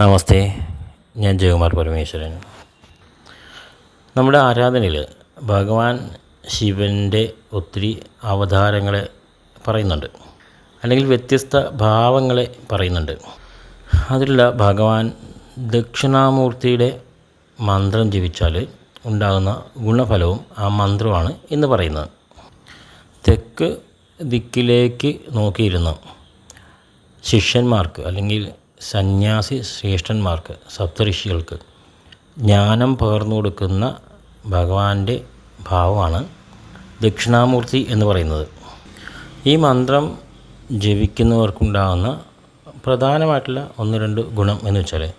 നമസ്തേ ഞാൻ ജയകുമാർ പരമേശ്വരൻ. നമ്മുടെ ആരാധനയിൽ ഭഗവാൻ ശിവന്റെ ഒത്തിരി അവതാരങ്ങളെ പറയുന്നുണ്ട്. അല്ലെങ്കിൽ വ്യത്യസ്ത ഭാവങ്ങളെ പറയുന്നുണ്ട്. അതിലുള്ള ഭഗവാൻ ദക്ഷിണാമൂർത്തിയുടെ മന്ത്രം ജപിച്ചാൽ ഉണ്ടാകുന്ന ഗുണഫലവും ആ മന്ത്രമാണ് എന്ന് പറയുന്നത്. തെക്ക് ദിക്കിലേക്ക് നോക്കിയിരുന്ന ശിഷ്യന്മാർക്ക് അല്ലെങ്കിൽ സന്യാസി ശ്രേഷ്ഠന്മാർക്ക് സപ്തഋഷികൾക്ക് ജ്ഞാനം പകർന്നു കൊടുക്കുന്ന ഭഗവാന്റെ ഭാവമാണ് ദക്ഷിണാമൂർത്തി എന്ന് പറയുന്നത്. ഈ മന്ത്രം ജപിക്കുന്നവർക്കുണ്ടാകുന്ന പ്രധാനമായിട്ടുള്ള ഒന്ന് രണ്ട് ഗുണം എന്ന് വെച്ചാൽ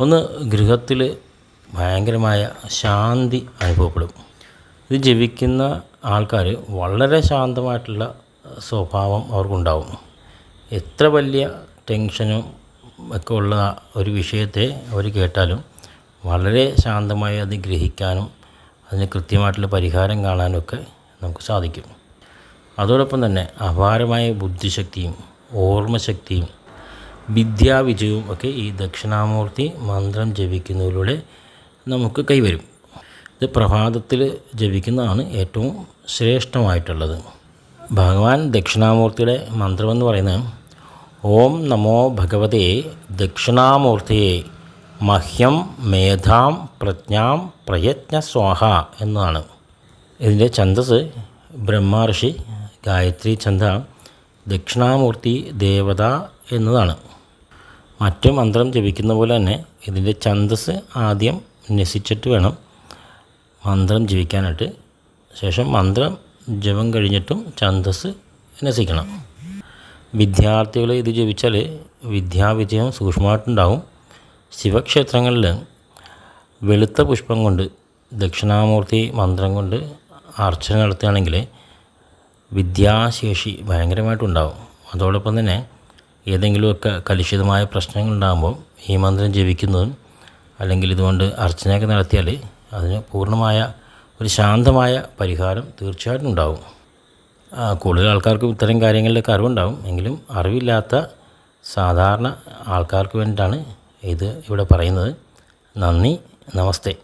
ഒന്ന് ഗൃഹത്തിൽ ഭയങ്കരമായ ശാന്തി അനുഭവപ്പെടും. ഇത് ജപിക്കുന്ന ആൾക്കാർ വളരെ ശാന്തമായിട്ടുള്ള സ്വഭാവം അവർക്കുണ്ടാവും. എത്ര വലിയ ടെൻഷനും ഒക്കെ ഉള്ള ഒരു വിഷയത്തെ അവർ കേട്ടാലും വളരെ ശാന്തമായി അത് ഗ്രഹിക്കാനും അതിന് കൃത്യമായിട്ടുള്ള പരിഹാരം കാണാനുമൊക്കെ നമുക്ക് സാധിക്കും. അതോടൊപ്പം തന്നെ അപാരമായ ബുദ്ധിശക്തിയും ഓർമ്മശക്തിയും വിദ്യാവിജയവും ഒക്കെ ഈ ദക്ഷിണാമൂർത്തി മന്ത്രം ജപിക്കുന്നതിലൂടെ നമുക്ക് കൈവരും. ഇത് പ്രഭാതത്തിൽ ജപിക്കുന്നതാണ് ഏറ്റവും ശ്രേഷ്ഠമായിട്ടുള്ളത്. ഭഗവാൻ ദക്ഷിണാമൂർത്തിയുടെ മന്ത്രമെന്ന് പറയുന്നത് ഓം നമോ ഭഗവതേ ദക്ഷിണാമൂർത്തിയെ മഹ്യം മേധാം പ്രജ്ഞാം പ്രയത്ന സ്വാഹ എന്നാണ്. ഇതിന്റെ ഛന്ദസ് ബ്രഹ്മർഷി ഗായത്രി ഛന്ദ ദക്ഷിണാമൂർത്തി ദേവത എന്നതാണ്. മറ്റു മന്ത്രം ജപിക്കുന്ന പോലെ തന്നെ ഇതിന്റെ ഛന്ദസ് ആദ്യം നസിച്ചിട്ട് വേണം മന്ത്രം ജപിക്കാനായിട്ട്. ശേഷം മന്ത്രം ജപം കഴിഞ്ഞിട്ടും ഛന്ദസ് നസിക്കണം വിദ്യാർത്ഥികൾ ഇത് ജപിച്ചാൽ വിദ്യാവിജയം സൂക്ഷ്മമായിട്ടുണ്ടാവും. ശിവക്ഷേത്രങ്ങളിൽ വെളുത്ത പുഷ്പം കൊണ്ട് ദക്ഷിണാമൂർത്തി മന്ത്രം കൊണ്ട് അർച്ചന നടത്തുകയാണെങ്കിൽ വിദ്യാശേഷി ഭയങ്കരമായിട്ടുണ്ടാവും. അതോടൊപ്പം തന്നെ ഏതെങ്കിലുമൊക്കെ കലുഷിതമായ പ്രശ്നങ്ങളുണ്ടാകുമ്പോൾ ഈ മന്ത്രം ജപിക്കുന്നതും അല്ലെങ്കിൽ ഇതുകൊണ്ട് അർച്ചനയൊക്കെ നടത്തിയാൽ അതിന് പൂർണമായ ഒരു ശാന്തമായ പരിഹാരം തീർച്ചയായിട്ടും ഉണ്ടാവും. കൂടുതൽ ആൾക്കാർക്ക് ഇത്തരം കാര്യങ്ങളിലൊക്കെ അറിവുണ്ടാവും. എങ്കിലും അറിവില്ലാത്ത സാധാരണ ആൾക്കാർക്ക് വേണ്ടിയിട്ടാണ് ഇത് ഇവിടെ പറയുന്നത്. നന്ദി നമസ്തേ.